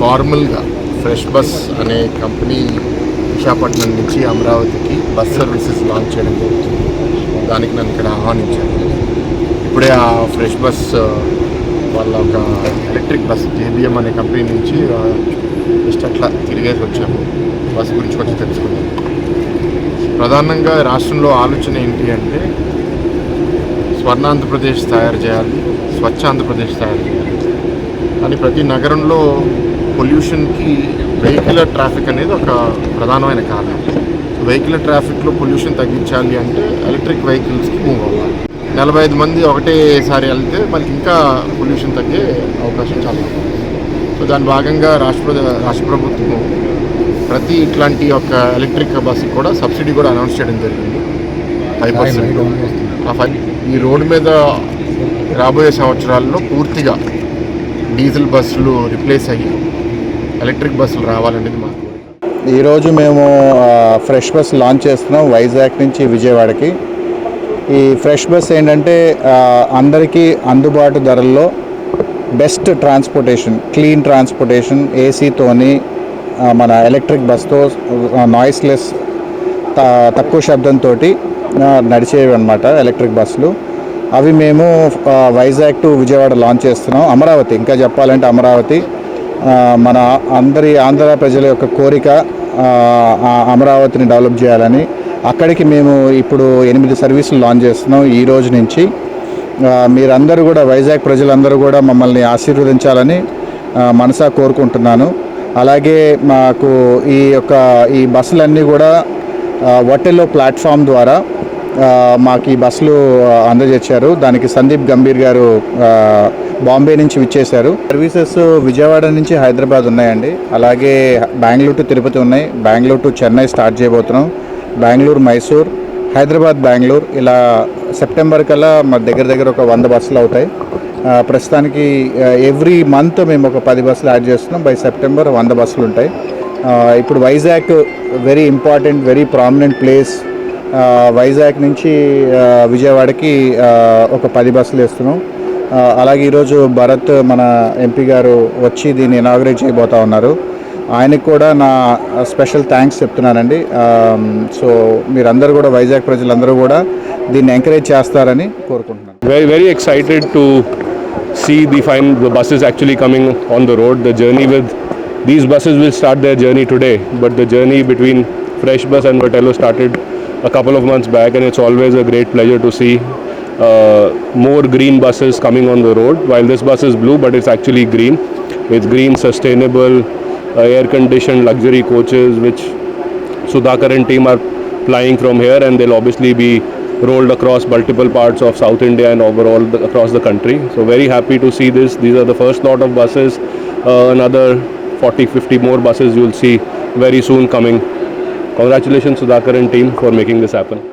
ఫార్మల్గా fresh bus అనే company Visakhapatnam నుంచి అమరావతికి బస్ సర్వీసెస్ లాంచ్ చేయడం జరుగుతుంది. దానికి నన్ను ఇక్కడ ఆహ్వానించారు. ఇప్పుడే ఆ ఫ్రెష్ బస్ వాళ్ళ ఒక ఎలక్ట్రిక్ బస్ జేబిఎం అనే కంపెనీ నుంచి జస్ట్ అట్లా తిరిగేసి వచ్చాము. బస్ గురించి కొంచెం తెలుసుకున్నాం ప్రధానంగా రాష్ట్రంలో ఆలోచన ఏంటి అంటే స్వర్ణ ఆంధ్రప్రదేశ్ తయారు చేయాలి స్వచ్ఛ ఆంధ్రప్రదేశ్ తయారు చేయాలి. అని ప్రతి నగరంలో పొల్యూషన్కి వెహికులర్ ట్రాఫిక్ అనేది ఒక ప్రధానమైన కారణం. వెహికులర్ ట్రాఫిక్లో పొల్యూషన్ తగ్గించాలి అంటే ఎలక్ట్రిక్ వెహికల్స్కి మూవ్ అవ్వాలి. నలభై ఐదు మంది ఒకటేసారి వెళ్తే మనకి ఇంకా పొల్యూషన్ తగ్గే అవకాశం చాలా. సో దాని భాగంగా రాష్ట్ర ప్ర- రాష్ట్ర ప్రభుత్వం ప్రతి ఇట్లాంటి ఒక ఎలక్ట్రిక్ బస్సు కూడా సబ్సిడీ కూడా అనౌన్స్ చేయడం జరిగింది. Five percent. ఆ ఫైవ్ ఈ రోడ్డు మీద రాబోయే సంవత్సరాల్లో పూర్తిగా డీజిల్ బస్సులు రిప్లేస్ అయ్యి ఎలక్ట్రిక్ బస్సులు రావాలనేది మా ఈరోజు మేము ఫ్రెష్ బస్ లాంచ్ చేస్తున్నాం వైజాగ్ నుంచి విజయవాడకి. ఈ ఫ్రెష్ బస్ ఏంటంటే అందరికీ అందుబాటు ధరల్లో బెస్ట్ ట్రాన్స్పోర్టేషన్ క్లీన్ ట్రాన్స్పోర్టేషన్ ఏసీతోని మన ఎలక్ట్రిక్ బస్తో నాయిస్లెస్ తక్కువ శబ్దంతో నడిచేవి అనమాట ఎలక్ట్రిక్ బస్సులు. అవి మేము వైజాగ్ టు విజయవాడ లాంచ్ చేస్తున్నాం. అమరావతి ఇంకా చెప్పాలంటే అమరావతి. మన అందరి ఆంధ్ర ప్రజల యొక్క కోరిక అమరావతిని డెవలప్ చేయాలని అక్కడికి మేము ఇప్పుడు ఎనిమిది సర్వీసులు లాంచ్ చేస్తున్నాం ఈ రోజు నుంచి. మీరందరూ కూడా వైజాగ్ ప్రజలందరూ కూడా మమ్మల్ని ఆశీర్వదించాలని మనసా కోరుకుంటున్నాను. అలాగే మాకు ఈ యొక్క ఈ బస్సులన్నీ కూడా వట్టెలో ప్లాట్ఫామ్ ద్వారా మాకు ఈ బస్సులు అందజేశారు. దానికి సందీప్ గంభీర్ గారు బాంబే నుంచి విచ్చేశారు. సర్వీసెస్ విజయవాడ నుంచి హైదరాబాద్ ఉన్నాయండి. అలాగే బెంగళూరు టు తిరుపతి ఉన్నాయి. బెంగళూరు టు చెన్నై స్టార్ట్ చేయబోతున్నాం. బెంగళూరు మైసూర్ హైదరాబాద్ బెంగళూరు ఇలా సెప్టెంబర్ కల్లా మా దగ్గర దగ్గర ఒక వంద బస్సులు అవుతాయి. ప్రస్తుతానికి ఎవ్రీ మంత్ మేము ఒక పది బస్సులు యాడ్ చేస్తున్నాం. బై సెప్టెంబర్ వంద బస్సులు ఉంటాయి. ఇప్పుడు Vizag very important very prominent place. Vizag నుంచి విజయవాడకి ఒక పది బస్సులు వేస్తున్నాం. అలాగే ఈరోజు భరత్ మన ఎంపీ గారు వచ్చి దీన్ని ఇనాగ్రేట్ చేయబోతా ఉన్నారు. ఆయనకు కూడా నా స్పెషల్ థ్యాంక్స్ చెప్తున్నానండి. సో మీరందరూ కూడా వైజాగ్ ప్రజలందరూ కూడా దీన్ని ఎంకరేజ్ చేస్తారని కోరుకుంటున్నాను. Very very excited to see the fine the buses actually coming on the road the journey with these buses will start their journey today but the journey between fresh bus and but yellow started a couple of months back and it's always a great pleasure to see more green buses coming on the road while this bus is blue but it's actually green it's green sustainable uh, air conditioned luxury coaches which Sudhakar and team are flying from here and they'll obviously be rolled across multiple parts of South India and overall the, across the country. So very happy to see this. These are the first lot of buses. Uh, another 40, 50 more buses you'll see very soon coming. Congratulations Sudhakar and team for making this happen.